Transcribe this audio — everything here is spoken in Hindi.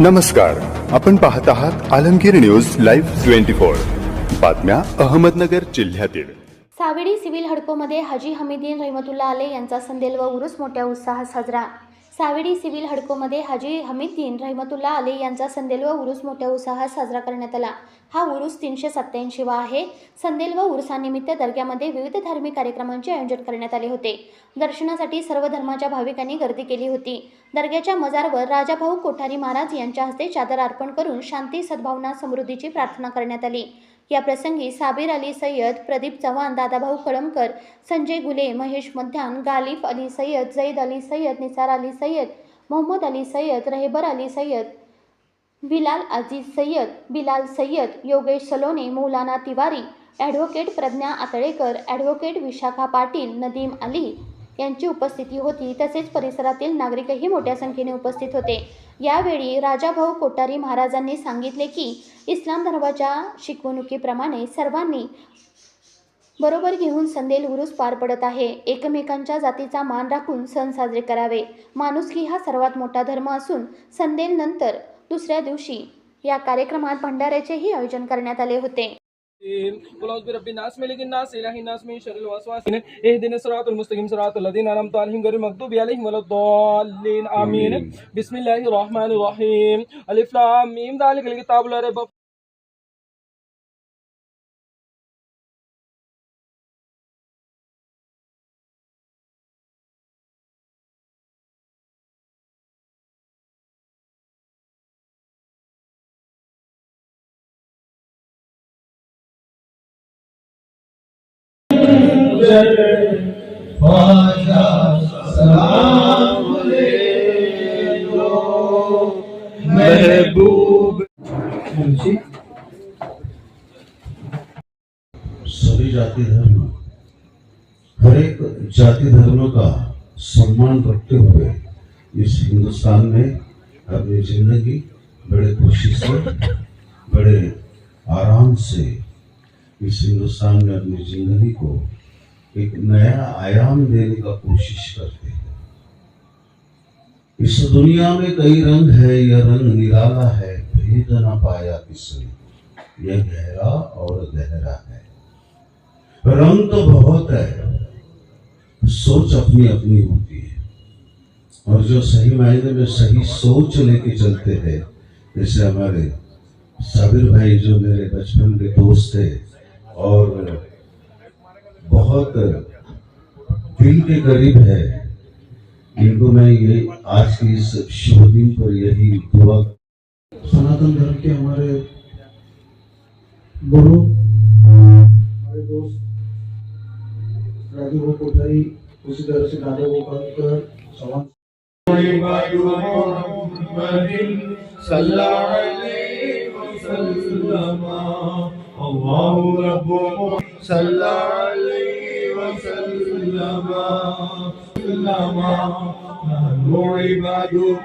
नमस्कार. आपण पाहत आहात Alamgir news live twenty four. बातम्या अहमदनगर जिल्ह्यातील. सावेडी सिव्हिल हडकोमध्ये हाजी हमीदीन रहमतुल्ला आले यांचा संदेल व उरुस मोठ्या उत्साहात साजरा. सावेडी सिव्हिल हडकोमध्ये हाजी हमीदीन रहमतुल्ला आले यांचा संदेल व उरूस मोठ्या उत्साहात साजरा करण्यात आला. हा उरूस तीनशे सत्त्याऐंशी वा आहे. संदेल व उरुसानिमित्त दर्ग्यामध्ये विविध धार्मिक कार्यक्रमांचे आयोजन करण्यात आले होते. दर्शनासाठी सर्व धर्माच्या भाविकांनी गर्दी केली होती. दर्ग्याच्या मजारवर राजाभाऊ कोठारी महाराज यांच्या हस्ते चादर अर्पण करून शांती सद्भावना समृद्धीची प्रार्थना करण्यात आली. या प्रसंगी साबीर अली सय्यद प्रदीप चव्हाण दादाभाऊ कळमकर संजय गुले महेश मध्यान गालिफ अली सय्यद जैद अली सय्यद निसार अली सय्यद मोहम्मद अली सय्यद रहेबर अली सय्यद बिलाल अजीज सय्यद बिलाल सय्यद योगेश सलोने मौलाना तिवारी ॲडव्होकेट प्रज्ञा आतळेकर ॲडव्होकेट विशाखा पाटील नदीम अली यांची उपस्थिती होती. तसेच परिसरातील नागरिकही मोठ्या संख्येने उपस्थित होते. यावेळी राजाभाऊ कोठारी महाराजांनी सांगितले की इस्लाम धर्माच्या शिकवणुकीप्रमाणे सर्वांनी बरोबर घेऊन संदेल उरूस पार पडत आहे. एकमेकांच्या जातीचा मान राखून सण साजरे करावे. माणुसकी हा सर्वात मोठा धर्म असून संदेल नंतर दुसऱ्या दिवशी या कार्यक्रमात भंडाऱ्याचेही आयोजन करण्यात आले होते. बिस्मिल्लाहिर्रहमानिर्रहीम। अलिफ लाम मीम सभी जाति धर्म हर एक जाति धर्म का सम्मान रखते हुए इस हिंदुस्तान में अपनी ज़िंदगी बड़े खुशी से, बड़े आराम से इस हिंदुस्तान में अपनी ज़िंदगी को एक नया आयाम देने का कोशिश करते हैं। इस दुनिया में कई रंग है, यह रंग निराला है, भेद न पाया किसने यह गहरा और गहरा है। रंग तो बहुत है। सोच अपनी अपनी होती है। और जो सही मायने में सही सोच लेके चलते हैं, जैसे हमारे साबिर भाई जो मेरे बचपन के दोस्त थे, और बहुत दिल के करीब है। इनको मैं ये आज के इस शुभ दिन पर यही दुआ सनातन धर्म के हमारे गुरु, हमारे दोस्त, राजू भो कोठारी उसी तरह से दादा गोपालकर सवान सल्लल्लाहु अलैहि वसल्लम अल्लाहु रब्बु सल्लल्लाहु Lama, Lama, Glory by your